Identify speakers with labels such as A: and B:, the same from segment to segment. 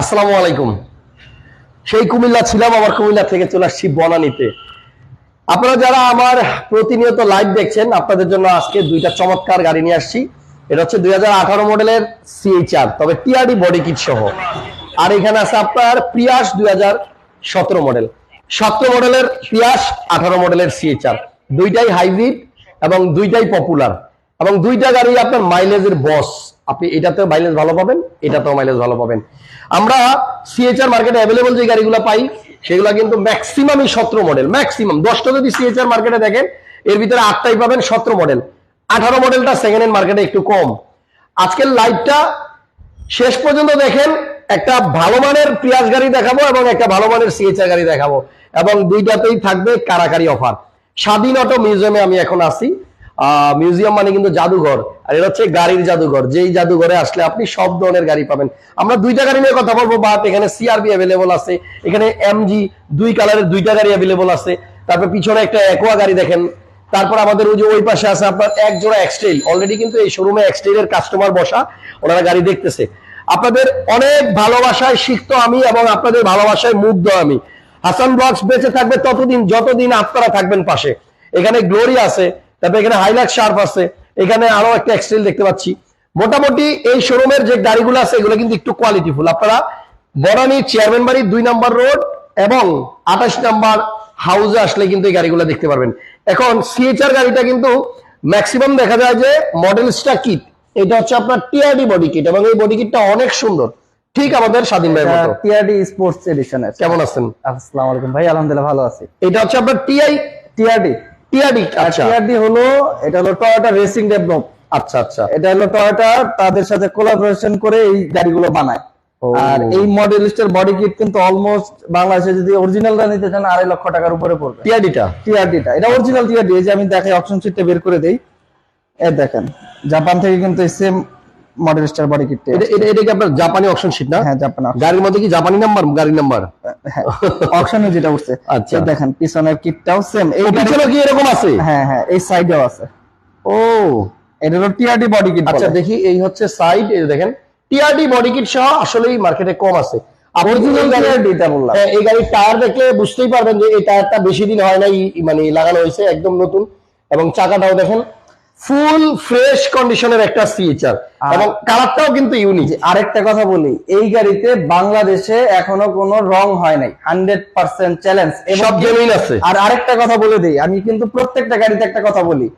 A: আসসালামু আলাইকুম। সেই কুমিল্লা ছিলাম আমার কুমিল্লা থেকে চলে আসছি বনানীতে। আপনারা যারা আমার প্রতিনিয়ত লাইভ দেখছেন, আপনাদের জন্য আজকে দুইটা চমৎকার গাড়ি নিয়ে আসছি। এটা হচ্ছে দুই হাজার আঠারো মডেলের সিএইচআর তবে টিআরডি বডি কিট সহ। আর এখানে আছে আপনার প্রিয়াস দুই সতেরো মডেল সতেরো মডেলের প্রিয়াস আঠারো মডেলের সিএইচআর দুইটাই হাইব্রিড এবং দুইটাই পপুলার এবং দুইটা গাড়ি আপনার মাইলেজের বস আপনি এটাতেও মাইলেজ ভালো পাবেন এটাতেও মাইলেজ ভালো পাবেন। আমরা সিএচআর মার্কেটে অ্যাভেলেবল যে গাড়িগুলো পাই সেগুলো কিন্তু ম্যাক্সিমামই সতেরো মডেল ম্যাক্সিমাম দশটা যদি সিএচআর মার্কেটে দেখেন এর ভিতরে আটটাই পাবেন সতেরো মডেল আঠারো মডেলটা সেকেন্ড হ্যান্ড মার্কেটে একটু কম। আজকের লাইভটা শেষ পর্যন্ত দেখেন একটা ভালো মানের পিয়াজ গাড়ি দেখাবো এবং একটা ভালো মানের সিএচআর গাড়ি দেখাবো। এবং দুইটাতেই থাকবে কারাকারি অফার স্বাধীন অটো মিউজিয়ামে আমি এখন আহ, মিউজিয়াম মানে কিন্তু জাদুঘর। আর এটা হচ্ছে গাড়ির জাদুঘর। যেই জাদুঘরে আসলে আপনি সব ধরনের গাড়ি পাবেন। আমরা দুইটা গাড়ি নিয়ে কথা বলব বাট এখানে সিআরবি অ্যাভেলেবল আছে। এখানে এমজি দুই কালারের দুইটা গাড়ি অ্যাভেলেবল আছে। তারপর পিছনে একটা একোয়া গাড়ি দেখেন। তারপর আমাদের ওই যে ওই পাশে আছে আপনার এক জোড়া এক্সটেল অলরেডি কিন্তু এই শোরুমে এক্সটেলের কাস্টমার বসা, ওনারা গাড়ি দেখতেছে। আপনাদের অনেক ভালোবাসায় শিখতো আমি এবং আপনাদের ভালোবাসায় মুগ্ধ আমি। হাসান ব্লগস বেঁচে থাকবে ততদিন, যতদিন আপনারা থাকবেন পাশে। এখানে গ্লোরি আছে। তারপর এখানে হাইলাক্স শার্প আছে। এখানে আরও একটা এক্সটেল দেখতে পাচ্ছি। মোটামুটি এই শোরুমের যে গাড়িগুলো আছে এগুলো কিন্তু একটু কোয়ালিটিফুল আপনারা বনানী চেয়ারম্যান বাড়ি দুই নম্বর রোড এবং আঠাশ নাম্বার হাউসে আসলে কিন্তু এই গাড়িগুলো দেখতে পারবেন। এখন সিএচআর গাড়িটা কিন্তু ম্যাক্সিমাম দেখা যায় যে মডেলসটা কিট এটা হচ্ছে আপনার টিআরডি বডি কিট এবং এই বডি কিটটা অনেক সুন্দর। ঠিক আমাদের স্বাধীন ভাইয়ের মতো।
B: টিআরডি স্পোর্টস এডিশনের
A: কেমন আছেন?
B: আসসালামু আলাইকুম ভাই আলহামদুলিল্লাহ ভালো আছি।
A: এটা হচ্ছে আপনার টিআই
B: টিআরডি
A: টিআরডি আচ্ছা।
B: টিআরডি হলো এটা হলো টয়োটা রেসিং ডেভেলপ
A: আচ্ছা আচ্ছা।
B: এটা হলো টয়োটা তাদের সাথে কোলাবোরেশন করে এই গাড়িগুলো বানায়। আর এই মডেলিস্টের বডি কিট কিন্তু অলমোস্ট বাংলাদেশে যদি অরিজিনালটা নিতে চান আড়াই লক্ষ টাকার উপরে পড়বে।
A: টিআরডিটা
B: টিআরডিটা এটা অরিজিনাল টিআরডি এই যে আমি দেখাই অপশন শিটটা বের করে দেই। এ দেখেন জাপান থেকে কিন্তু এই বডি কিটটা
A: এটা এটা- এটা কি আপনার জাপানি অপশন শিট না?
B: হ্যাঁ জাপান
A: গাড়ির মধ্যে কি জাপানি নাম্বার গাড়ির নাম্বার
B: অপশনে যেটা উঠছে।
A: আচ্ছা।
B: দেখেন পিছনের কিটটাও সেম এই
A: পিছনে কি এরকম আছে?
B: হ্যাঁ হ্যাঁ এই সাইডেও আছে।
A: ও।
B: এটা হলো টিআরডি বডি কিট
A: আচ্ছা দেখি এই হচ্ছে সাইড এই দেখেন। টিআরডি বডি কিট সহ আসলেই মার্কেটে কম আছে। হ্যাঁ, এই গাড়ির টায়ার দেখলে বুঝতেই পারবেন যে এই টায়ারটা বেশি দিন হয় নাই মানে লাগানো হয়েছে একদম নতুন। এবং চাকাটাও দেখেন ফুল ফ্রেশ কন্ডিশনের একটা সিএচআর এবং কালারটাও কিন্তু ইউনিক
B: আরেকটা কথা বলি এই গাড়িতে বাংলাদেশে এখনও কোনো রং হয় নাই হান্ড্রেড পার্সেন্ট চ্যালেঞ্জ
A: সব জেনুইন আছে।
B: আর আরেকটা কথা বলে দিই আমি কিন্তু প্রত্যেকটা গাড়িতে একটা কথা বলি।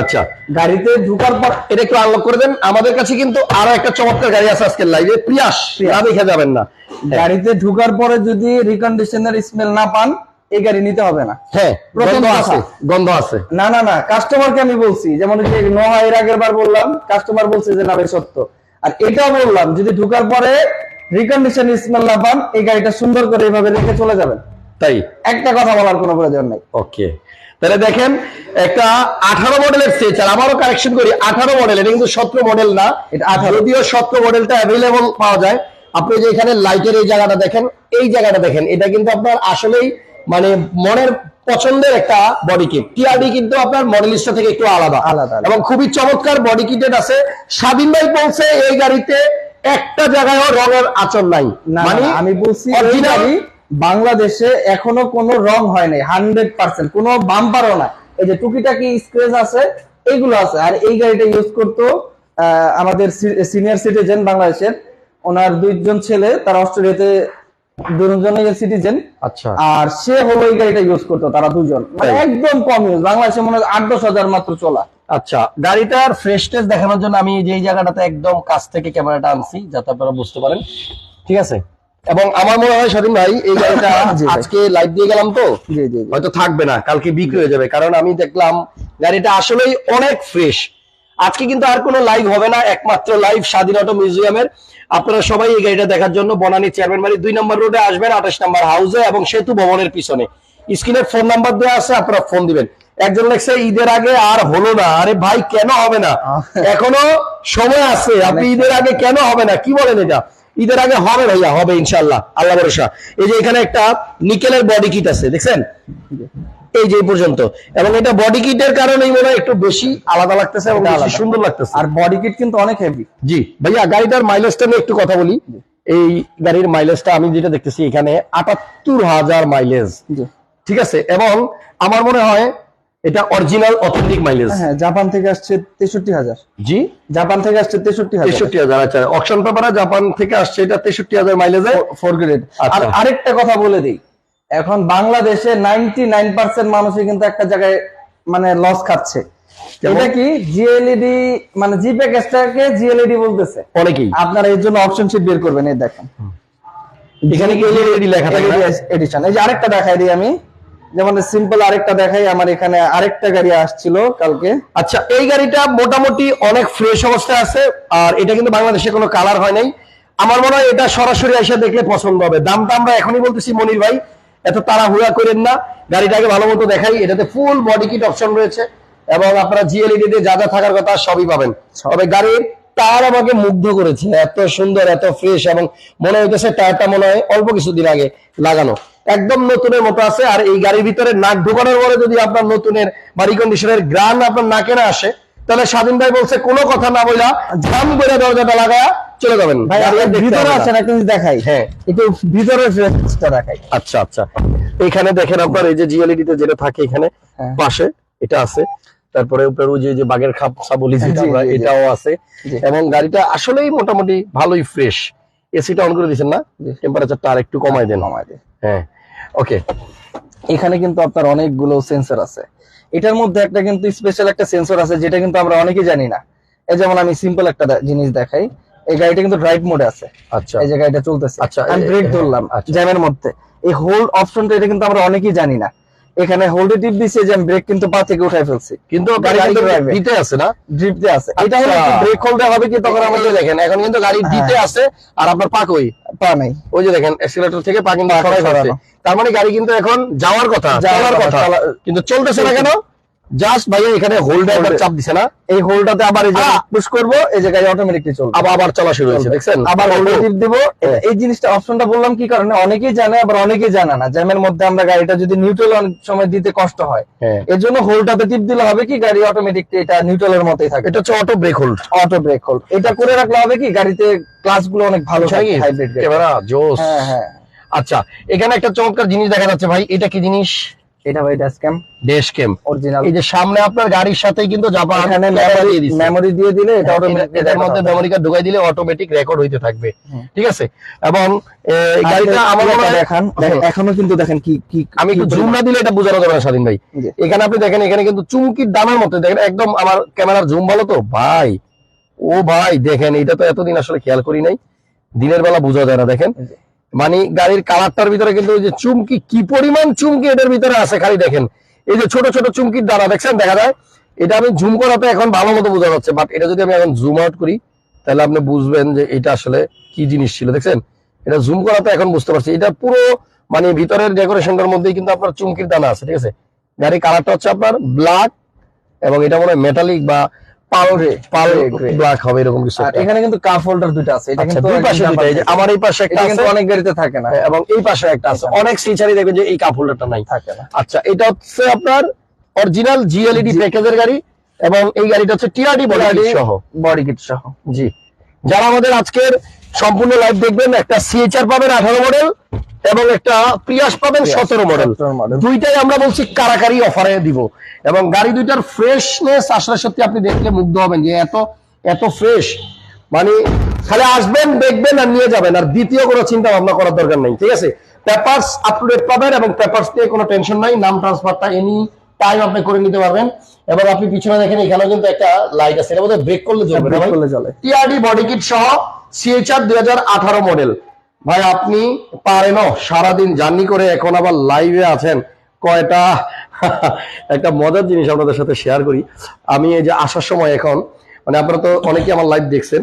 A: আচ্ছা।
B: গাড়িতে ঢুকার পর
A: এটা একটু আনলক করে দেন। আমাদের কাছে কিন্তু আরও একটা চমৎকার গাড়ি আছে আজকের লাইভে প্রিয়াস না দেখে যাবেন না।
B: গাড়িতে ঢুকার পরে যদি রিকন্ডিশনের স্মেল না পান এই গাড়ি নিতে হবে না।
A: হ্যাঁ গন্ধ আছে গন্ধ আছে।
B: না না না কাস্টমারকে আমি বলছি যেমন যে নোহা এর আগের বার বললাম কাস্টমার বলছে যে না ভাই সত্য। আর এটাও বললাম যদি ঢুকার পরে রিকন্ডিশন স্মেল না পান এই গাড়িটা সুন্দর করে এইভাবে রেখে চলে যাবেন।
A: তাই?
B: একটা কথা বলার কোনো প্রয়োজন নেই।
A: ওকে। তাহলে দেখেন একটা আঠারো মডেলের সেচার আবারও কারেকশন করি আঠারো মডেল এটা কিন্তু সতেরো মডেল না।
B: এটা 18
A: যদিও সতেরো মডেলটা অ্যাভেলেবল পাওয়া যায়। আপনি যে এখানে লাইটের এই জায়গাটা দেখেন এই জায়গাটা দেখেন এটা কিন্তু আপনার আসলেই মানে মনের পছন্দের একটা বডি কিট টিআরডি কিন্তু আপনার মডেলিস্টা থেকে একটু আলাদা।
B: আলাদা।
A: এবং খুবই চমৎকার বডি কিটেড আছে। স্বাধীন ভাই বলছে এই গাড়িতে একটা জায়গায়ও রঙের আচর নাই। মানে
B: আমি বলছি বাংলাদেশে এখনও কোনো রং হয় নাই হান্ড্রেড পার্সেন্ট কোনো বাম্পারও না এই যে টুকিটাকি স্ক্রেচ আছে এগুলো আছে। আর এই গাড়িটা ইউজ করতো আহ, আমাদের সিনিয়র সিটিজেন বাংলাদেশের ওনার দুইজন ছেলে তারা অস্ট্রেলিয়াতে সিটিজেন
A: আচ্ছা।
B: আর সে হলো এই গাড়িটা ইউজ করতো তারা দুজন। মানে একদম কম ইউজ বাংলাদেশে মনে হয় আট দশ হাজার মাত্র চলা।
A: আচ্ছা গাড়িটার ফ্রেশনেস দেখানোর জন্য আমি যেই জায়গাটাতে একদম কাছ থেকে ক্যামেরাটা আনছি যাতে আপনারা বুঝতে পারেন। ঠিক আছে? এবং আমার মনে হয় ভাই এই গাড়িটা আজকে লাইভ দিয়ে গেলাম তো। হয়তো থাকবে না কালকে বিক্রি হয়ে যাবে। কারণ আমি দেখলাম গাড়িটা আসলেই অনেক ফ্রেশ আজকে কিন্তু আর কোনো লাইভ হবে না একমাত্র লাইভ স্বাধীন অটো মিউজিয়ামের আপনারা সবাই এই গাড়িটা দেখার জন্য বনানী চেয়ারম্যান বাড়ি দুই নম্বর রোডে আসবেন আঠাশ নম্বর হাউসে এবং সেতু ভবনের পিছনে। স্ক্রিনে ফোন নাম্বার দেওয়া আছে আপনারা ফোন দিবেন। একজন লেখছে ঈদের আগে আর হলো না। আরে ভাই কেন হবে না? এখনও সময় আছে। আপনি ঈদের আগে কেন হবে না? কি বলেন এটা? ঈদের আগে হবে ভাইয়া হবে ইনশাল্লাহ আল্লাহ ভরসা। এই যে এখানে একটা নিকেলের বডি কিট আছে দেখছেন? এই যে পর্যন্ত। এবং এটা বডি কিটের কারণেই মনে হয় একটু বেশি আলাদা লাগতেছে এবং সুন্দর লাগতেছে।
B: আর বডি কিট কিন্তু অনেক হেভি
A: জি। ভাইয়া গাড়িটার মাইলেজটা নিয়ে একটু কথা বলি। এই গাড়ির মাইলেজটা আমি যেটা দেখতেছি এখানে আটাত্তর হাজার মাইলেজ
B: জি।
A: ঠিক আছে? এবং আমার মনে হয় এটা অরিজিনাল অথেন্টিক মাইলেজ
B: হ্যাঁ জাপান থেকে আসছে তেষট্টি হাজার।
A: জি।
B: জাপান থেকে আসছে তেষট্টি হাজার।
A: তেষট্টি হাজার আচ্ছা। অকশন পেপারে জাপান থেকে আসছে এটা তেষট্টি হাজার মাইলেজে
B: ফোর গ্রেড আর
A: আচ্ছা।
B: আরেকটা কথা বলে দিই। এখন বাংলাদেশে নাইনটি নাইন পার্সেন্ট মানুষই কিন্তু একটা জায়গায় মানে লস খাচ্ছে। এটা কি? জিএলইডি মানে জি প্যাকেজটাকে জিএলইডি বলতেছে।
A: অনেকেই।
B: আপনারা এর জন্য অপশন শিট বের করবেন এই দেখেন।
A: এখানে কি এলইডি লেখা থাকে
B: এডিশন এই যে আরেকটা দেখাই দিই আমি। যেমন সিম্পল আরেকটা দেখাই আমার এখানে আরেকটা গাড়ি আসছিল কালকে।
A: আচ্ছা এই গাড়িটা মোটামুটি অনেক ফ্রেশ অবস্থায় আছে আর এটা কিন্তু বাংলাদেশে কোনো কালার হয় নাই। আমার মনে হয় এটা সরাসরি এসে দেখলে পছন্দ হবে। দামটা আমরা এখনই বলতেছি মনির ভাই। এত তাড়াহুড়া করেন না। গাড়িটাকে ভালো মতো দেখাই। এটাতে ফুল বডি কিট অপশন রয়েছে এবং আপনারা জিএলইডি তে যা যা থাকার কথা সবই পাবেন। তবে গাড়ির টায়ার আমাকে মুগ্ধ করেছে। এত সুন্দর এত ফ্রেশ এবং মনে হইতেছে টায়ারটা মনে হয় অল্প কিছুদিন আগে লাগানো। একদম নতুনের মতো আছে। আর এই গাড়ির ভিতরে নাক ঢোকানোর পরে যদি আপনার নতুনের বাড়ি কন্ডিশনের গ্রান আপনার নাকে না আসে তাহলে স্বাধীন ভাই বলছে কোনো কথা না বইলা জাম করে দরজাটা লাগায়া চলে যাবেন।
B: ভাই ভিতরে আছেন একটা দেখাই।
A: হ্যাঁ।
B: একটু ভিতরে দেখাই।
A: আচ্ছা আচ্ছা। এখানে দেখেন আপনার এই যে জিএলইডি তে যেটা থাকে এখানে
B: হ্যাঁ।
A: পাশে এটা আছে। তারপরে উপরে ওই যে বাগের খাপ বলি যেটা আমরা। এটাও আছে। এবং গাড়িটা আসলেই মোটামুটি ভালোই ফ্রেশ এসিটা অন করে দিয়েছেন না। টেম্পারেচারটা আর একটু কমাই দেন।
B: কমায় দিই।
A: হ্যাঁ। ওকে
B: এখানে কিন্তু আপনার অনেকগুলো সেন্সর আছে। এটার মধ্যে একটা কিন্তু স্পেশাল একটা সেন্সর আছে যেটা কিন্তু আমরা অনেকে জানি না। এই যেমন আমি সিম্পল একটা জিনিস দেখাই এই গাড়িটা কিন্তু ড্রাইভ মোডে আছে।
A: আচ্ছা।
B: এই যে গাড়িটা চলতেছে।
A: আচ্ছা,
B: আমি ব্রেক ধরলাম
A: আচ্ছা।
B: জ্যামের মধ্যে। এই হোল্ড অপশনটা এটা কিন্তু আমরা অনেকেই জানি না। এখানে হোল্ডে টিপ দিছে যে আমি ব্রেক কিন্তু পা থেকে উঠাই ফেলছি।
A: কিন্তু আপনার
B: গাড়ি কিন্তু
A: দিতে আছে না?
B: ডিপতে আছে। এটা হলো
A: আচ্ছা।
B: ব্রেক
A: হোল্ডে হবে কি তখন আমাদের দেখেন এখন কিন্তু গাড়ি
B: ডিপে
A: দিতে আছে আর আপনার পা কই?
B: পা নাই।
A: ওই যে দেখেন অ্যাক্সিলারেটর থেকে পা কিন্তু তার মানে গাড়ি কিন্তু এখন যাওয়ার কথা
B: যাওয়ার কথা
A: কিন্তু চলতেছে না কেন? জাস্ট ভাইয়া এখানে হোল্ডে একবার চাপ দিছে না?
B: এই হোল্ডটাতে আবার এই যে! পুশ করব এই যে গাড়ি অটোমেটিকলি চলবে।
A: আবার আবার চলা শুরু হয়েছে দেখছেন?
B: আবার টিপ দিব।
A: হ্যাঁ।
B: এই জিনিসটা অপশনটা বললাম কি কারণে? অনেকেই জানে আবার অনেকেই জানে না। জ্যামের মধ্যে আমরা গাড়িটা যদি নিউট্রাল অনেক সময় দিতে কষ্ট হয়
A: হ্যাঁ।
B: এর জন্য হোল্ডটাতে টিপ দিলে হবে কি গাড়ি অটোমেটিক এটা নিউট্রালের মতোই থাকে।
A: এটা হচ্ছে auto brake hold
B: auto brake hold এটা করে রাখলে হবে কি গাড়িতে ক্লাসগুলো অনেক ভালো থাকে হাইব্রিড
A: ক্যামেরা জোস।
B: হ্যাঁ হ্যাঁ।
A: আচ্ছা এখানে একটা চমৎকার জিনিস দেখা যাচ্ছে ভাই। এটা কি জিনিস?
B: এটা ভাই dash cam
A: dash cam
B: original
A: এই যে সামনে আপনার গাড়ির সাথেই কিন্তু জাপান
B: এখানে মেমোরি
A: দিয়ে
B: মেমোরি দিয়ে দিলে এটা অটোমেটিক
A: এটার মধ্যে মেমোরি কার্ড ঢুকাই দিলে অটোমেটিক রেকর্ড হইতে থাকবে। ঠিক আছে? এবং এই গাড়িটা আমার হয়
B: দেখান।
A: হুম।
B: এখনও কিন্তু দেখেন কি কি
A: আমি একটু জুম না দিলে এটা বোঝানো যাবে না স্বাধীন ভাই। এখানে আপনি দেখেন এখানে কিন্তু চুমকির দামের মতো দেখেন একদম আমার ক্যামেরার জুম ভালো তো? ভাই ও ভাই দেখেন এটা তো এতদিন আসলে খেয়াল করি নাই। দিনের বেলা বোঝা যায় না দেখেন। মানে গাড়ির কালারটার ভিতরে কিন্তু ওই যে চুমকি, কি পরিমাণ চুমকি এটার ভিতরে আছে খালি দেখেন। এই যে ছোট ছোট চুমকির দানা দেখছেন? দেখা যায়? এটা আমি জুম করাতে এখন ভালো মতো বোঝা যাচ্ছে বাট এটা যদি আমি এখন জুম আউট করি, তাহলে আপনি বুঝবেন যে এটা আসলে কি জিনিস ছিল, দেখছেন? এটা জুম করাতে এখন বুঝতে পারছি। এটা পুরো মানে ভিতরের ডেকোরেশনটার মধ্যেই কিন্তু আপনার চুমকির দানা আছে, ঠিক আছে? গাড়ির কালারটা হচ্ছে আপনার ব্ল্যাক এবং এটা মনে হয় মেটালিক বা pearl pearl
B: Grey, grey।
A: Black হবে এরকম কিছু
B: আর এখানে কিন্তু কাপ হোল্ডার দুটো আছে এটা
A: আচ্ছা
B: কিন্তু
A: দুই পাশে দুইটা এই যে আমার এই পাশে একটা আছে।
B: অনেক গাড়িতে থাকে না।
A: এবং এই পাশে একটা আছে। অনেক সিচারি দেখবেন যে এই কাপ হোল্ডারটা নাই।
B: থাকে না।
A: আচ্ছা এটা হচ্ছে আপনার অরিজিনাল জিএলইডি প্যাকেজের গাড়ি এবং এই গাড়িটা হচ্ছে টিআরডি বডি সহ।
B: বডি কিট সহ।
A: জি। যারা আমাদের আজকের সম্পূর্ণ লাইভ দেখবেন। একটা সিএচআর পাবেন আঠারো মডেল এবং একটা প্রিয়াস পাবেন সতেরো মডেল
B: 17
A: দুইটাই আমরা বলছি কারাকারি অফারে দিব। এবং গাড়ি দুইটার ফ্রেশনেস আসলে সত্যি আপনি দেখলে মুগ্ধ হবেন যে এত এত ফ্রেশ মানে খালি আসবেন দেখবেন আর নিয়ে যাবেন। আর দ্বিতীয় কোনো চিন্তা ভাবনা করার দরকার নেই ঠিক আছে? পেপার্স আপ টু ডেট পাবেন এবং পেপারস নিয়ে কোনো টেনশন নাই। নাম ট্রান্সফারটা এনি টাইম আপনি করে নিতে পারবেন। এবং আপনি পিছনে দেখেন এখানেও কিন্তু একটা লাইট আছে। এর মধ্যে ব্রেক করলে চলবে টিআরডি বডি কিট সহ সিএচআর দুই হাজার আঠারো মডেল ভাই আপনি পারেন সারাদিন জার্নি করে এখন আবার লাইভে আছেন। কয়টা? একটা মজার জিনিস আপনাদের সাথে শেয়ার করি। আমি এই যে আসার সময় এখন মানে আপনারা তো অনেকেই আমার লাইভ দেখছেন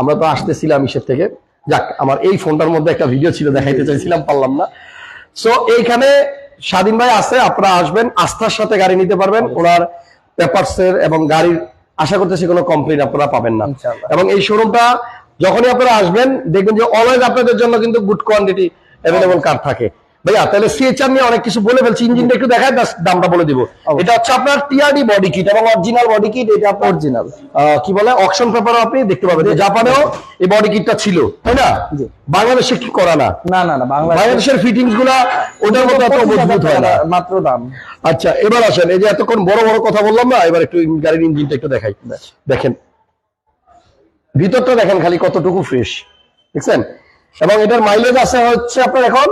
A: আমরা তো আসতেছিলাম ইসের থেকে। যাক আমার এই ফোনটার মধ্যে একটা ভিডিও ছিল দেখাইতে চাইছিলাম পারলাম না। সো এইখানে স্বাধীন ভাই আছে আপনারা আসবেন আস্থার সাথে গাড়ি নিতে পারবেন। ওনার পেপারস এর এবং গাড়ির আশা করতেছি কোনো কমপ্লেন আপনারা পাবেন না। এবং এই শোরুমটা যখনই আপনারা আসবেন দেখবেন যে অলওয়েজ আপনাদের জন্য কিন্তু গুড কোয়ান্টিটি অ্যাভেলেবল কার থাকে। ভাইয়া তাহলে সিএচআর নিয়ে অনেক কিছু বলে ফেলছি ইঞ্জিনটা একটু দেখায় দামটা বলে দিব। এটা হচ্ছে আপনার টিআরডি বডি কিট এবং অরিজিনাল বডি কিট এটা আপনার
B: অরিজিনাল
A: কি বলে অকশন পেপার আপনি দেখতে পাবেন। যে জাপানেও এই বডি কিটটা ছিল তাই না?
B: জি।
A: বাংলাদেশে কি করা না?
B: না না না বাংলাদেশ
A: বাংলাদেশের ফিটিংসগুলা ওটার মতো এত মজবুত হয় না।
B: মাত্র দাম।
A: আচ্ছা এবার আসেন এই যে এতক্ষণ বড় বড় কথা বললাম না এবার একটু গাড়ির ইঞ্জিনটা একটু দেখাই। দেখেন ভিতরটা দেখেন খালি কতটুকু ফ্রেশ দেখছেন? এবং এটার মাইলেজ আছে হচ্ছে আপনার এখন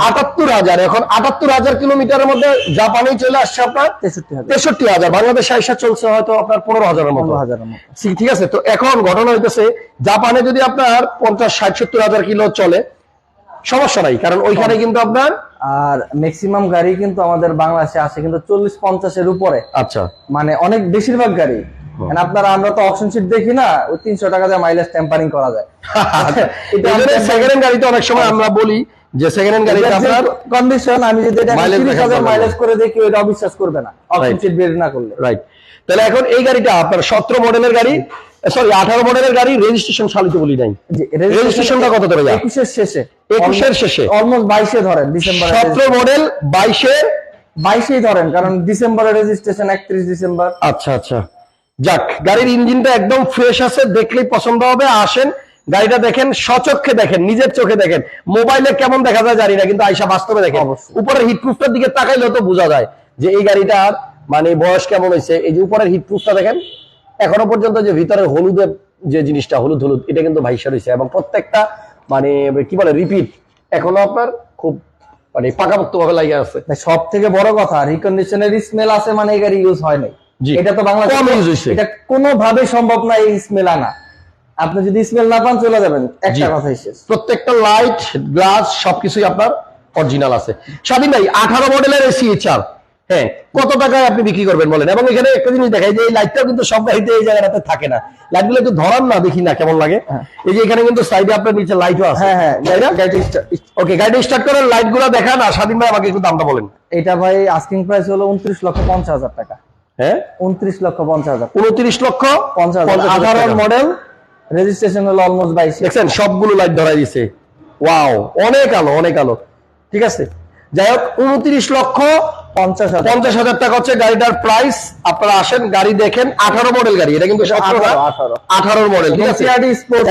B: আটাত্তর
A: হাজার। এখন আটাত্তর হাজার কিলোমিটারের মধ্যে জাপানে চলে আসছে আপনার
B: তেষট্টি হাজার।
A: বাংলাদেশে আইসা চলছে হয়তো আপনার পনেরো হাজারের মতো। ঠিক- আছে? তো এখন ঘটনা হইতেছে জাপানে যদি আপনার পঞ্চাশ ষাট সত্তর হাজার কিলো চলে সমস্যা নাই কারণ ওইখানে কিন্তু আপনার
B: আর ম্যাক্সিমাম গাড়ি কিন্তু আমাদের বাংলাদেশে আসে কিন্তু চল্লিশ পঞ্চাশের উপরে।
A: আচ্ছা।
B: মানে অনেক বেশিরভাগ গাড়ি আপনারা আমরা তো অপশন শিট দেখি না ওই তিনশো টাকা দিয়ে মাইলেজ টেম্পারিং করা যায়। এটা
A: সেকেন্ড হ্যান্ড গাড়িতে অনেক সময় আমরা বলি যে সেকেন্ড হ্যান্ড গাড়িতে আপনার
B: কন্ডিশন আমি যদি এটা
A: Mileage
B: তিরিশ
A: দেখাতে
B: হাজার
A: পারব না।
B: মাইলেজ করে দেখি ওইটা অবিশ্বাস করবে না অপশন
A: Right.
B: শিট বের না করলে।
A: রাইট তাহলে এখন এই গাড়িটা আপনার সতেরো মডেলের গাড়ি সরি আঠারো মডেলের গাড়ি রেজিস্ট্রেশন সালিতে বলি নাই। রেজিস্ট্রেশনটা কত দেবে যা?
B: একুশের শেষে।
A: একুশের শেষে।
B: অলমোস্ট বাইশে ধরেন ডিসেম্বর
A: সতেরো মডেল বাইশের
B: বাইশেই ধরেন কারণ ডিসেম্বরে রেজিস্ট্রেশন একত্রিশ ডিসেম্বর
A: আচ্ছা আচ্ছা। যাক গাড়ির ইঞ্জিনটা একদম ফ্রেশ আছে দেখলেই পছন্দ হবে। আসেন গাড়িটা দেখেন সচক্ষে দেখেন নিজের চোখে দেখেন। মোবাইলে কেমন দেখা যায় জানি না কিন্তু আইসা বাস্তবে দেখেন। উপরের হিটপ্রুফটার দিকে তাকাইলে তো বোঝা যায় যে এই গাড়িটার মানে বয়স কেমন হয়েছে। এই যে উপরের হিটপ্রুফটা দেখেন এখনও পর্যন্ত যে ভিতরে হলুদের যে জিনিসটা হলুদ হলুদ এটা কিন্তু ভাইসা রয়েছে। এবং প্রত্যেকটা মানে কি বলে রিপিট এখনও আপনার খুব মানে পাকাপোক্ত ভাবে লাগিয়ে আছে।
B: সব থেকে বড় কথা রিকন্ডিশনের স্মেল আছে মানে এই গাড়ি ইউজ হয় নাই। এটা তো বাংলাদেশে। এটা কোনোভাবে সম্ভব না এই স্মেল আনা। আপনি যদি স্মেল না পান চলে যাবেন। একটা
A: জি।
B: কথাই শেষ।
A: প্রত্যেকটা লাইট গ্লাস সবকিছুই আপনার অরিজিনাল আছে। স্বাধীন ভাই আঠারো মডেলের এসি চার হ্যাঁ কত টাকায় আপনি বিক্রি করবেন বলেন? এবং এখানে একটা জিনিস দেখাই যে এই লাইটটাও কিন্তু সব গাড়িতে এই জায়গাটাতে থাকে না। লাইটগুলো একটু ধরান না দেখি না কেমন লাগে। এই যে এখানে কিন্তু সাইডে আপনার নিচে লাইটও আছে।
B: হ্যাঁ হ্যাঁ
A: ওকে গাড়ি স্টার্ট করেন লাইটগুলো দেখান আর স্বাধীন ভাই আমাকে একটু দামটা বলেন।
B: এটা ভাই আস্কিং প্রাইস হলো উনত্রিশ লক্ষ পঞ্চাশ হাজার টাকা।
A: হ্যাঁ?
B: উনত্রিশ লক্ষ পঞ্চাশ হাজার।
A: উনত্রিশ লক্ষ
B: পঞ্চাশ হাজার মডেল রেজিস্ট্রেশন হলো অলমোস্ট বাইশ।
A: দেখছেন সবগুলো লাইট ধরাই দিছে। ওয়াও অনেক আলো অনেক আলো। ঠিক আছে? যাই হোক উনত্রিশ লক্ষ
B: পঞ্চাশ হাজার।
A: টাকা হচ্ছে গাড়িটার প্রাইস আপনারা আসেন গাড়ি দেখেন। আঠারো মডেল গাড়ি এটা কিন্তু সতেরো না,
B: 18 18
A: আঠারোর মডেল ঠিক আছে?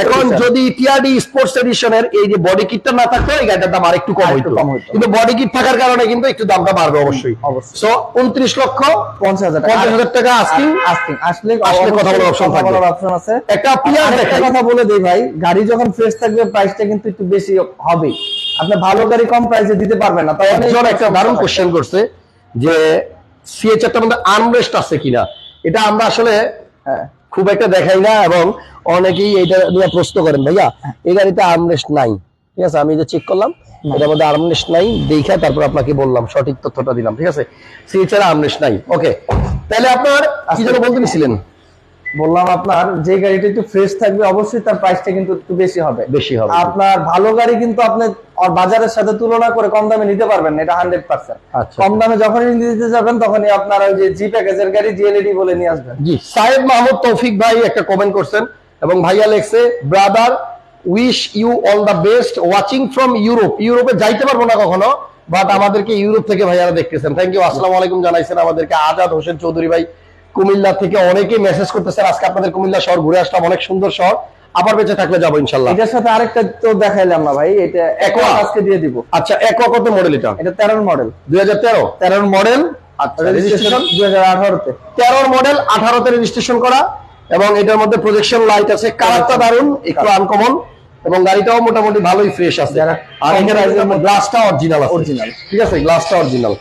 A: এখন যদি টিআরডি স্পোর্টস এডিশনের এই যে বডি কিটটা না থাকতো এই গাড়িটার দাম কম হইতো।
B: কম হইতো।
A: কিন্তু বডি কিট থাকার কারণে কিন্তু একটু দামটা বাড়বে অবশ্যই। সো উনত্রিশ লক্ষ
B: পঞ্চাশ হাজার
A: পঞ্চাশ হাজার টাকা আস্কিং
B: আস্কিং আসলে
A: আসলে কথা বলার
B: কথা
A: থাকবে।
B: অপশন আছে।
A: একটা পিয়ার
B: কথা বলে দেই ভাই গাড়ি যখন ফ্রেশ থাকবে প্রাইসটা কিন্তু একটু বেশি হবে আপনি ভালো গাড়ি কম প্রাইসে দিতে পারবেন না। তাই
A: একজন একটা দারুণ কোশ্চেন করছে। যে সিএচআরটার মধ্যে আর্মরেস্ট আছে কিনা এটা আমরা আসলে খুব একটা দেখাই না এবং অনেকেই এটা নিয়ে প্রশ্ন করেন ভাইয়া এই গাড়িতে আর্মরেস্ট নাই? ঠিক আছে আমি যে চেক করলাম এটার মধ্যে আর্মরেস্ট নাই দেখে তারপর আপনাকে বললাম সঠিক তথ্যটা দিলাম ঠিক আছে? সিএচআর আর্মরেস্ট নাই ওকে তাহলে আপনার কি যেন বলতে নিছিলেন
B: বললাম আপনার যে গাড়িটা একটু ফ্রেশ থাকবে অবশ্যই তার প্রাইসটা কিন্তু একটু বেশি হবে।
A: বেশি হবে
B: আপনার ভালো গাড়ি কিন্তু আপনি আর বাজারের সাথে তুলনা করে কম দামে নিতে পারবেন এটা হান্ড্রেড পার্সেন্ট
A: আচ্ছা।
B: কম দামে যখনই নিতে যাবেন তখনই আপনার ওই যে জি প্যাকেজের গাড়ি জিএলইডি বলে নিয়ে আসবেন।
A: জি সাহেব মাহমুদ তৌফিক ভাই একটা কমেন্ট করছেন এবং ভাইয়া লেখছে brother wish you all the best watching from Europe ইউরোপে যাইতে পারব না কখনো বাট আমাদেরকে ইউরোপ থেকে ভাইয়ারা দেখতেছেন। থ্যাংক ইউ আসসালামু আলাইকুম জানাইছেন আমাদেরকে। আজাদ হোসেন চৌধুরী ভাই কুমিল্লা থেকে অনেকেই মেসেজ করতেছেন আজকে আপনাদের কুমিল্লা শহর ঘুরে আসলাম অনেক সুন্দর শহর। আবার বেঁচে থাকলে যাব ইনশাল্লাহ।
B: এটার সাথে আরেকটা তো দেখাইলাম না ভাই এটা
A: Aqua?
B: আজকে দিয়ে দিব।
A: আচ্ছা এক কত মডেল এটা?
B: এটা তেরোর মডেল
A: দুই হাজার তেরো?
B: তেরোর মডেল
A: আচ্ছা
B: রেজিস্ট্রেশন
A: করা এবং এটার মধ্যে প্রজেকশন লাইট আছে কালারটা দারুণ একটু আনকমন এবং গাড়িটাও মোটামুটি ভালোই ফ্রেশ আছে। আর এখানে গ্লাসটা অরিজিনাল অরিজিনাল ঠিক আছে? গ্লাসটা অরিজিনাল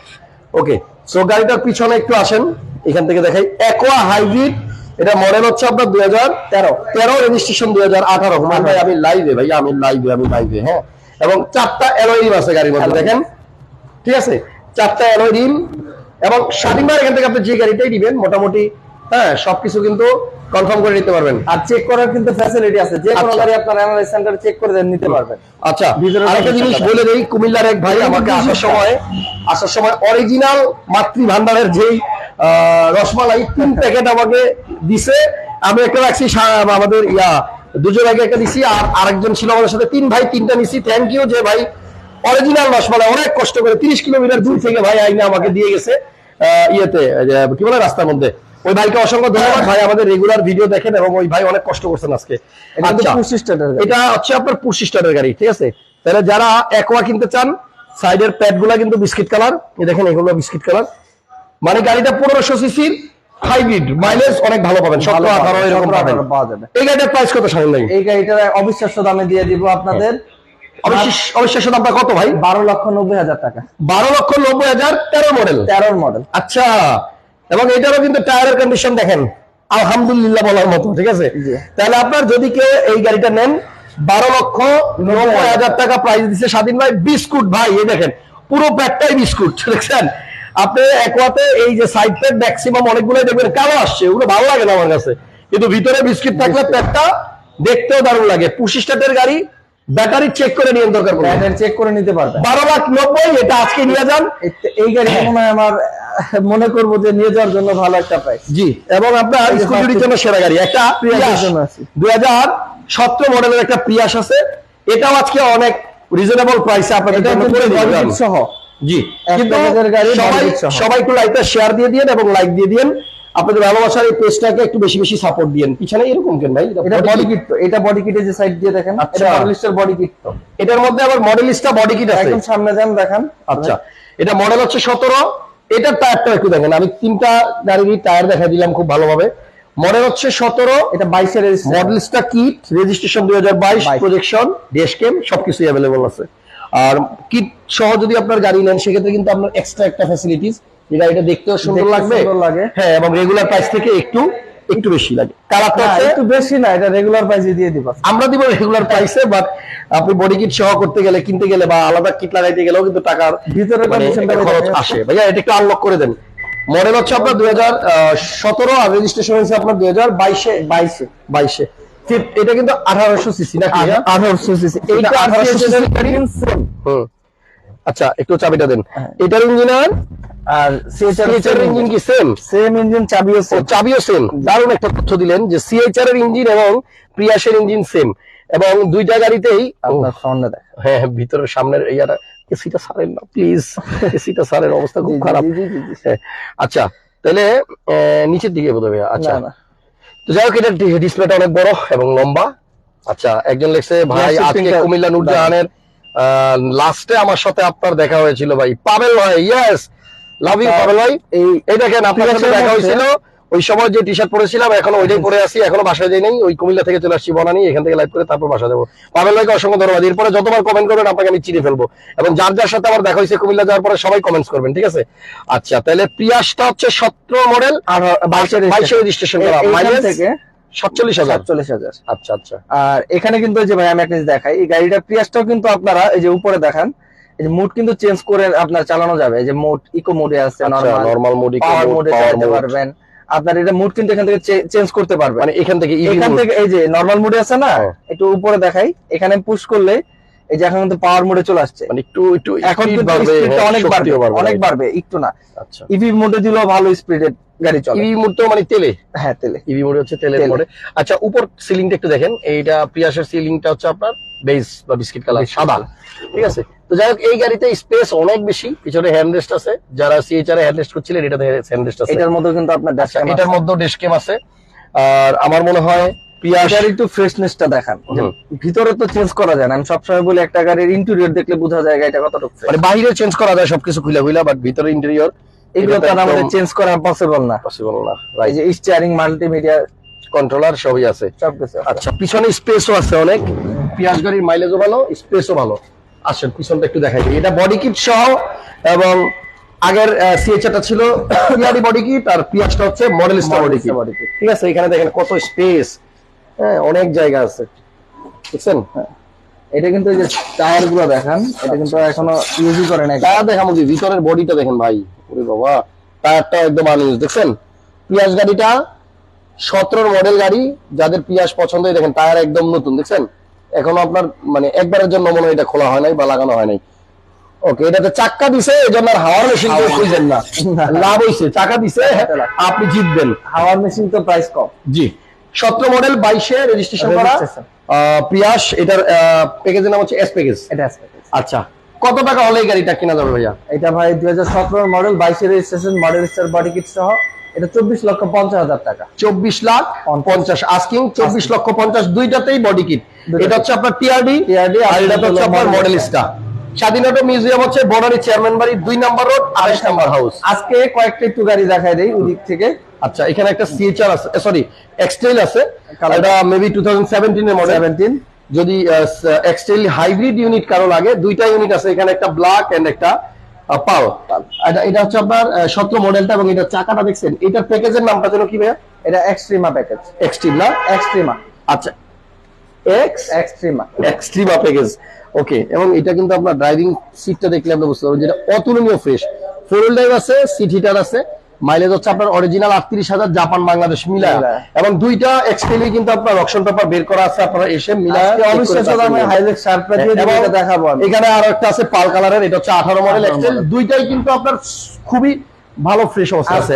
A: ওকে সো গাড়িটার পিছনে একটু আসেন। এখান থেকে দেখাই অ্যাকোয়া হাইব্রিড এটা মডেল হচ্ছে আপনার দুই হাজার তেরো। তেরো রেজিস্ট্রেশন দুই হাজার আঠারো। ভাই আমি লাইভে ভাই আমি লাইভে আমি লাইভে হ্যাঁ। এবং চারটা অ্যালোইম আছে গাড়ির মধ্যে দেখেন। ঠিক আছে? চারটা অ্যালয় রিম এবং স্বাধীনবার এখান থেকে আপনি যে গাড়িটাই দিবেন মোটামুটি হ্যাঁ সবকিছু কিন্তু কনফার্ম করে নিতে পারবেন।
B: আর চেক করার কিন্তু ফ্যাসিলিটি আছে। যে কোনো
A: আচ্ছা।
B: গাড়ি আপনার অ্যানালাইজ সেন্টারে চেক করে দেন নিতে পারবেন।
A: আচ্ছা আরেকটা জিনিস বলে দেই কুমিল্লার এক ভাই আমাকে আসার সময় আসার সময় অরিজিনাল মাতৃ ভান্ডারের যেই রসমালাই তিন প্যাকেট আমাকে দিছে। আমি একটা রাখছি আমাদের ইয়া দুজন আগে একটা দিছি আর আরেকজন ছিল আমাদের সাথে। তিন ভাই তিনটা নিছি। থ্যাংক ইউ যে ভাই অরিজিনাল রসমালাই অনেক কষ্ট করে তিরিশ কিলোমিটার দূর থেকে ভাই আইনা আমাকে দিয়ে গেছে ইয়েতে কি বলে রাস্তার মধ্যে। ওই ভাইকে অসংখ্য ধন্যবাদ। ভাই আমাদের রেগুলার ভিডিও দেখেন এবং ওই ভাই অনেক কষ্ট করছেন আজকে।
B: এটা
A: আচ্ছা,
B: পঁচিশ টাকার।
A: হচ্ছে আপনার পুশি স্টারের গাড়ি ঠিক আছে? তাহলে যারা একোয়া কিনতে চান সাইডের প্যাডগুলা কিন্তু বিস্কিট কালার। দেখেন এগুলো বিস্কিট কালার। মানে গাড়িটা পনেরোশো সিসির হাইব্রিড মাইলেজ অনেক ভালো পাবেন সতেরো আঠারো এরকম পাবেন।
B: 18 পাওয়া যাবে।
A: এই গাড়িটার প্রাইস কত সামনে নাই
B: এই গাড়িটার অবিশ্বাস্য দামে দিয়ে দিব আপনাদের।
A: অবশ্যই অবশ্যই দামটা কত ভাই?
B: বারো লক্ষ নব্বই হাজার টাকা।
A: বারো লক্ষ নব্বই হাজার তেরো মডেল
B: তেরোর মডেল
A: আচ্ছা এবং এটারও কিন্তু টায়ারের কন্ডিশন দেখেন আলহামদুলিল্লাহ বলার মতো ঠিক আছে? তাহলে আপনার যদি কেউ এই গাড়িটা নেন বারো লক্ষ নব্বই হাজার। টাকা প্রাইস দিচ্ছে স্বাধীন ভাই। বিস্কুট ভাই এই দেখেন পুরো প্যাকটাই বিস্কুট দেখছেন? আপনি একওয়াতে এই যে সাইড প্যাক ম্যাক্সিমাম অনেকগুলো দেখবেন। কালো আসছে? ওগুলো ভালো লাগে না আমার কাছে। কিন্তু ভিতরে বিস্কিট থাকলে প্যাকটা দেখতেও দারুণ লাগে। পুশিস্টাটের গাড়ি ব্যাটারি চেক করে নিয়ে দরকার পড়বে।
B: চেক করে নিতে পারবেন
A: বারো লাখ নব্বই এটা আজকে নিয়ে যান।
B: এই- এই গাড়িটা মনে হয় আমার মনে করব যে নিয়ে যাওয়ার জন্য ভালো একটা প্রাইস
A: জি। এবং আপনার স্কুটির জন্য সেরা গাড়ি। একটা
B: আছে।
A: দুই হাজার সতেরো মডেলের একটা প্রিয়াস আছে। এটাও আজকে অনেক রিজনেবল প্রাইসে আপনাদের জন্য করে।
B: সহ।
A: জি।
B: এক
A: কিন্তু
B: প্যাকেজের গাড়ি,
A: সবাই
B: body kit সহ।
A: সবাই একটু লাইকটা শেয়ার দিয়ে দিন এবং লাইক দিয়ে দিন আপনাদের ভালোবাসার এই পেজটাকে একটু বেশি বেশি সাপোর্ট দিন পিছনে এরকম কেন ভাই?
B: এটা বডি কিট তো। এটা বডি কিটে যে সাইড দিয়ে দেখেন
A: আচ্ছা।
B: এটা মডেলিস্টের বডি কিট তো।
A: এটার মধ্যে আবার মডেলিস্টটা বডি কিট আছে।
B: একদম সামনে যান দেখান।
A: আচ্ছা। এটা মডেল হচ্ছে সতেরো। এটার টায়ারটা একটু দেখেন। আমি তিনটা গাড়ির টায়ার দেখা দিলাম খুব ভালোভাবে। মডেল হচ্ছে সতেরো।
B: এটা বাইশের
A: মডেলসটা কিট রেজিস্ট্রেশন দুই হাজার বাইশ
B: 22
A: প্রজেকশন ডেশ কেম সবকিছু আছে। আর কিট সহ যদি আপনার গাড়ি নেন সেক্ষেত্রে কিন্তু আপনার এক্সট্রা একটা ফ্যাসিলিটিস যে গাড়িটা দেখতেও সুন্দর লাগবে। হ্যাঁ এবং রেগুলার প্রাইস থেকে একটু একটু বেশি লাগে। কালারটা
B: একটু বেশি না এটা রেগুলার প্রাইসে দিয়ে দিব।
A: আমরা দিব রেগুলার প্রাইসে বাট আপনি বডি কিট সহ করতে গেলে কিনতে গেলে বা আলাদা কিট লাগাইতে গেলেও কিন্তু টাকার
B: ভিতরে
A: মানে খরচ আসে। ভাইয়া এটা একটু আনলক করে দেন। মডেল হচ্ছে আপনার দুই হাজার সতেরো আর রেজিস্ট্রেশন হয়েছে আপনার দুই হাজার বাইশে
B: বাইশে
A: বাইশে। এটা কিন্তু আঠারোশো সিসি নাকি?
B: আঠারোশো সিসি এইটা আঠারোশো?
A: হুম। আচ্ছা একটু চাবিটা দেন।
B: হ্যাঁ।
A: এটার ইঞ্জিনিয়ার
B: আর?
A: সিএইচআর এর ইঞ্জিন কি সেম
B: সেম ইঞ্জিন চাবিও সেম
A: চাবিও সেম দারুণ একটা তথ্য দিলেন যে সিএইচআর এর ইঞ্জিন এবং প্রিয়াসের ইঞ্জিন সেম এবং দুইটা গাড়িতেই
B: আপনার সামনে দেখ।
A: হ্যাঁ হ্যাঁ ভিতরের সামনের ইয়াটা এসিটা সারেন না প্লিজ এসিটা সারের অবস্থা খুব খারাপ। হ্যাঁ, আচ্ছা তাহলে আহ, নিচের দিকে বোধহয় আচ্ছা। তো যাই হোক এটা ডিসপ্লেটা অনেক বড় এবং লম্বা। আচ্ছা একজন লেখছে ভাই আজকে কুমিল্লা নুরজাহানের লাস্টে আমার সাথে আপনার দেখা হয়েছিল ভাই। পাবেল ভাই ইয়েস লাভ ইউ পাবেল ভাই।
B: এই
A: দেখেন আপনার সাথে দেখা হয়েছিল। ওই সময় যে টি শার্ট পরেছিলাম এখনও ওইটাই পরে আসি এখনও বাসায় যাই নাই ওই কুমিল্লা থেকে চলে আসছি বনানি এখান থেকে লাইভ করে তারপর বাসা যাব। পাবেল ভাইকে অসংখ্য ধন্যবাদ। এরপরে যতবার কমেন্ট করবেন আপনাকে আমি চিনে ফেলব। এবং যার যার সাথে আমার দেখা হয়েছে কুমিল্লা যাওয়ার পরে সবাই কমেন্টস করবেন ঠিক আছে? আচ্ছা তাহলে প্রিয়াসটা হচ্ছে সতেরো মডেল
B: আর
A: বাইশে রেজিস্ট্রেশন করা। মাইলেজ
B: থেকে
A: সাতচল্লিশ হাজার।
B: সাতচল্লিশ হাজার।
A: আচ্ছা আচ্ছা।
B: আর এখানে কিন্তু এই যে ভাই আমি একটা দেখাই এই গাড়িটা প্রিয়াসটাও কিন্তু আপনারা এই যে উপরে দেখান এই মোড কিন্তু চেঞ্জ করে আপনার চালানো যাবে। যে মোড ইকো মোডে আছে নরমাল
A: নর্মাল মোড
B: পাওয়ার মোডে চালাতে পারবেন। আপনার এটা মুড কিন্তু এখান থেকে চেঞ্জ করতে পারবে।
A: মানে এখান থেকে
B: এখান থেকে এই যে নরমাল মুডে আছে না
A: হ্যাঁ।
B: একটু উপরে দেখাই। এখানে পুশ করলে এই যে এখন কিন্তু পাওয়ার মোডে চলে আসছে।
A: মানে একটু একটু
B: এখন
A: হ্যাঁ,
B: অনেক বাড়বে অনেক বাড়বে একটু না।
A: আচ্ছা।
B: ইভি মোডে দিলেও ভালো স্পিডে গাড়ি চলে।
A: ইভি মোড তো মানে তেলে?
B: হ্যাঁ তেলে।
A: ইভি মোড হচ্ছে তেলের মোডে আচ্ছা উপর সিলিংটা একটু দেখেন। এইটা প্রিয়াসের সিলিংটা হচ্ছে আপনার বেজ বা বিস্কিট কালার সাদা। ঠিক আছে? তো যাই হোক এই গাড়িতে স্পেস অনেক বেশি। পিছনে আছে। যারা করছিলেন এটাতে আছে।
B: এটার মধ্যে কিন্তু আপনার
A: আচ্ছা এটার। মধ্যে ডেস্ক ক্যাম আছে। আর আমার মনে হয়
B: এটার একটু ফ্রেশনেসটা দেখান। ভিতরে তো চেঞ্জ করা যায় না। আমি সবসময় বলি একটা গাড়ির ইন্টেরিয়র দেখলে বোঝা যায় এটা কতটুকু
A: মানে বাইরে চেঞ্জ করা যায় সবকিছু খুলে খুলে বাট ভিতরে ইন্টেরিয়র
B: এগুলো তো আমাদের চেঞ্জ করা পসিবল না।
A: পসিবল না
B: এই যে স্টিয়ারিং মাল্টিমিডিয়া
A: কন্ট্রোলার সবই আছে।
B: সবকিছু
A: আচ্ছা পিছনে স্পেসও আছে অনেক। পিয়াজ গাড়ির মাইলেজও ভালো স্পেসও ভালো। আসেন পিছনটা একটু দেখাই দিই। এটা বডি কিট সহ এবং আগের সিএচআরটা ছিল পিয়ারি বডি কিট আর পিয়াজটা হচ্ছে মডেল স্টার বডি কিট ঠিক আছে এখানে দেখেন কত স্পেস হ্যাঁ অনেক জায়গা আছে। বুঝছেন?
B: এটা কিন্তু এই যে টায়ারগুলো দেখান এটা কিন্তু এখনও ইউজই করে নাই।
A: টায়ার দেখা মুদি ভিতরের বডিটা দেখেন ভাই। ওরে বাবা। টায়ারটা একদম আনইউজ দেখছেন? পিয়াজ গাড়িটা সতেরোর মডেল গাড়ি যাদের পিয়াজ পছন্দ হয় দেখেন টায়ার একদম নতুন দেখছেন? এখনও আপনার মানে একবারের জন্য মনে হয় এটা খোলা হয় নাই বা লাগানো হয় নাই। ওকে এটাতে চাক্কা দিছে এই জন্য হাওয়ার মেশিন খুঁজেন না। লাভ চাকা দিছে আপনি জিতবেন।
B: হাওয়ার মেশিন তো প্রাইস কম।
A: জি। সতেরো মডেল বাইশে রেজিস্ট্রেশন করা। পিয়াস এটার প্যাকেজের নাম হচ্ছে এস প্যাকেজ
B: এটা আছে
A: আচ্ছা। কত টাকা হলে এই গাড়িটা কেনা যাবে ভাইয়া?
B: এটা ভাই দুই হাজার সতেরো মডেল বাইশের registration model star body kit সহ এটা চব্বিশ লক্ষ পঞ্চাশ হাজার টাকা।
A: চব্বিশ লাখ পঞ্চাশ। আস্কিং চব্বিশ লক্ষ পঞ্চাশ দুইটাতেই বডি কিট এটা হচ্ছে আপনার টিআরডি
B: TRD,
A: আর এটা হচ্ছে আপনার মডেল স্টার স্বাধীনতা মিউজিয়াম হচ্ছে বনারি চেয়ারম্যান বাড়ি দুই নাম্বার রোড আড়াইশ নাম্বার হাউস
B: আজকে কয়েকটা একটু গাড়ি দেখাই দেই ওদিক থেকে।
A: আচ্ছা এখানে একটা সিএচআর আছে সরি এক্সটেল আছে. এটা মেবি টু থাউজেন্ড সেভেন্টিনের মডেল
B: সেভেন্টিন
A: যদি এক্সটেল হাইব্রিড ইউনিট কারও লাগে দুইটা ইউনিট আছে এখানে একটা ব্ল্যাক এন্ড একটা পাল এটা এটা হচ্ছে আপনার সতেরো মডেলটা এবং এটা চাকাটা দেখছেন এটার প্যাকেজের নামটা যেন কি ভাইয়া?
B: এটা এক্সট্রিমা প্যাকেজ
A: এক্সট্রিম না
B: এক্সট্রিমা
A: আচ্ছা। X
B: Xtrema
A: Xtrema package okay এবং এটা কিন্তু আপনার ড্রাইভিং সিটটা দেখলে আপনি বুঝতে পারবেন যেটা অতুলনীয় ফ্রেশ ফোর হুইল ড্রাইভ আছে সিট হিটার আছে মাইলেজ হচ্ছে আপনার অরিজিনাল আটত্রিশ হাজার জাপান বাংলাদেশ মিলায়।
B: মিলায়।
A: এবং দুইটা এক্সটেলি কিন্তু আপনার অপশন পেপার বের করা আছে আপনারা এসে
B: মিলা দেখাবো
A: এখানে আরও একটা আছে পাল কালারের এটা হচ্ছে আঠারো মডেল
B: 18
A: এক্সেল দুইটাই কিন্তু আপনার খুবই ভালো ফ্রেশ অবস্থা আছে।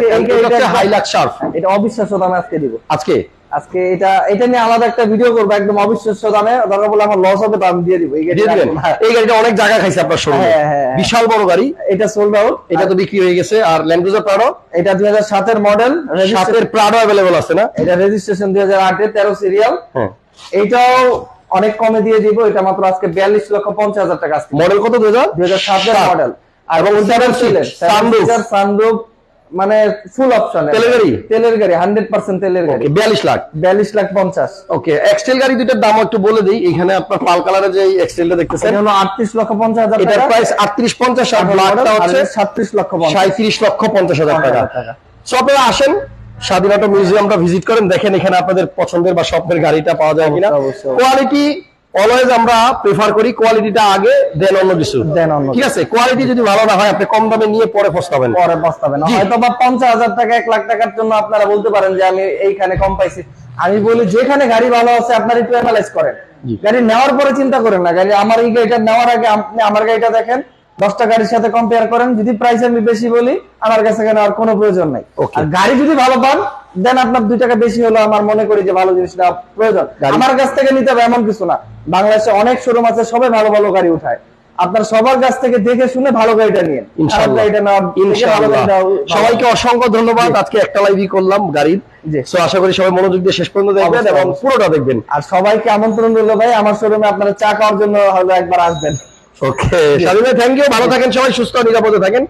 A: হাইলাক শার্প
B: এটা অবিশ্বাস্য দামে আজকে দিব।
A: আজকে?
B: আজকে এটা এটা নিয়ে আলাদা একটা ভিডিও করব একদম অবিশ্বাস্য দামে। দরকার বলে আমার লস হবে তো আমি দিয়ে দিব। এই গাড়িটা
A: অনেক জায়গা খাইছে আপনার শোরুমে
B: হ্যাঁ, হ্যাঁ, হ্যাঁ।
A: বিশাল বড় গাড়ি।
B: এটা সোল্ড আউট
A: এটা তো বিক্রি হয়ে গেছে আর ল্যান্ড ক্রুজার প্রাডো
B: এটা দুই হাজার সাতের মডেল
A: সাতের প্রাডো অ্যাভেলেবল আছে না?
B: এটা রেজিস্ট্রেশন দুই হাজার আটের তেরো সিরিয়াল এইটাও অনেক কমে দিয়ে দিব এটা মাত্র আজকে বিয়াল্লিশ লক্ষ পঞ্চাশ হাজার টাকা আজকে।
A: মডেল কত দুই হাজার?
B: দুই হাজার সাতের
A: সাত।
B: মডেল
A: এবং seat, sunroof।
B: সানরুফ মানে ফুল অপশন
A: তেলের গাড়ি?
B: তেলের গাড়ি হান্ড্রেড পার্সেন্ট তেলের গাড়ি।
A: বিয়াল্লিশ লাখ।
B: বিয়াল্লিশ লাখ পঞ্চাশ।
A: ওকে এক্সটেল গাড়ি দুইটার দাম একটু বলে দিই। এখানে আপনার পাল কালারের যে এক্সটেলটা দেখতেছেন
B: এটা হলো আটত্রিশ লক্ষ পঞ্চাশ হাজার
A: এটার প্রাইস আটত্রিশ পঞ্চাশ আর ব্ল্যাকটা হচ্ছে
B: সাতত্রিশ লক্ষ পঞ্চাশ।
A: সাঁত্রিশ লক্ষ পঞ্চাশ হাজার টাকা। So, আপনারা আসেন স্বাধীনতা মিউজিয়ামটা ভিজিট করেন দেখেন এখানে আপনাদের পছন্দের বা স্বপ্নের গাড়িটা পাওয়া যায় কিনা। কোয়ালিটি অলওয়েজ আমরা প্রেফার করি কোয়ালিটিটা আগে দেন অন্য কিছু।
B: অন্য
A: ঠিক আছে? কোয়ালিটি যদি ভালো না হয় আপনি কম দামে নিয়ে পরে পস্তাবেন।
B: পরে
A: পস্তাবেন।
B: হয়তো বা পঞ্চাশ হাজার টাকা এক লাখ টাকার জন্য আপনারা বলতে পারেন যে আমি এইখানে কম পাইছি। আমি বলি যেখানে গাড়ি ভালো আছে আপনার একটু অ্যানালাইজ করেন। গাড়ি নেওয়ার পরে চিন্তা করেন না। গাড়ি আমার এই গাড়িটা নেওয়ার আগে আপনি আমার গাড়িটা দেখেন। দশটা গাড়ির সাথে কম্পেয়ার করেন যদি প্রাইস আমি বেশি বলি আমার কাছে নেওয়ার কোনো প্রয়োজন নাই। আর গাড়ি যদি ভালো পান দেন আপনার দুই টাকা বেশি হলো আমার মনে করি যে ভালো জিনিসটা প্রয়োজন। আমার কাছ থেকে নিতে হবে এমন কিছু না। বাংলাদেশে অনেক শোরুম আছে সবাই ভালো ভালো গাড়ি উঠায়। আপনার সবার কাছ থেকে দেখে শুনে ভালো গাড়িটা গাড়িটা
A: সবাইকে অসংখ্য ধন্যবাদ। আজকে একটা লাইভই করলাম গাড়ির। আশা করি সবাই মনোযোগ দিয়ে শেষ পর্যন্ত দেখবেন এবং পুরোটা দেখবেন।
B: আর সবাইকে আমন্ত্রণ রইল ভাই আমার শোরুমে আপনারা চা খাওয়ার জন্য হলো একবার আসবেন।
A: ওকে স্বাধীন থ্যাংক ইউ ভালো থাকেন সবাই সুস্থ নিরাপদে থাকেন।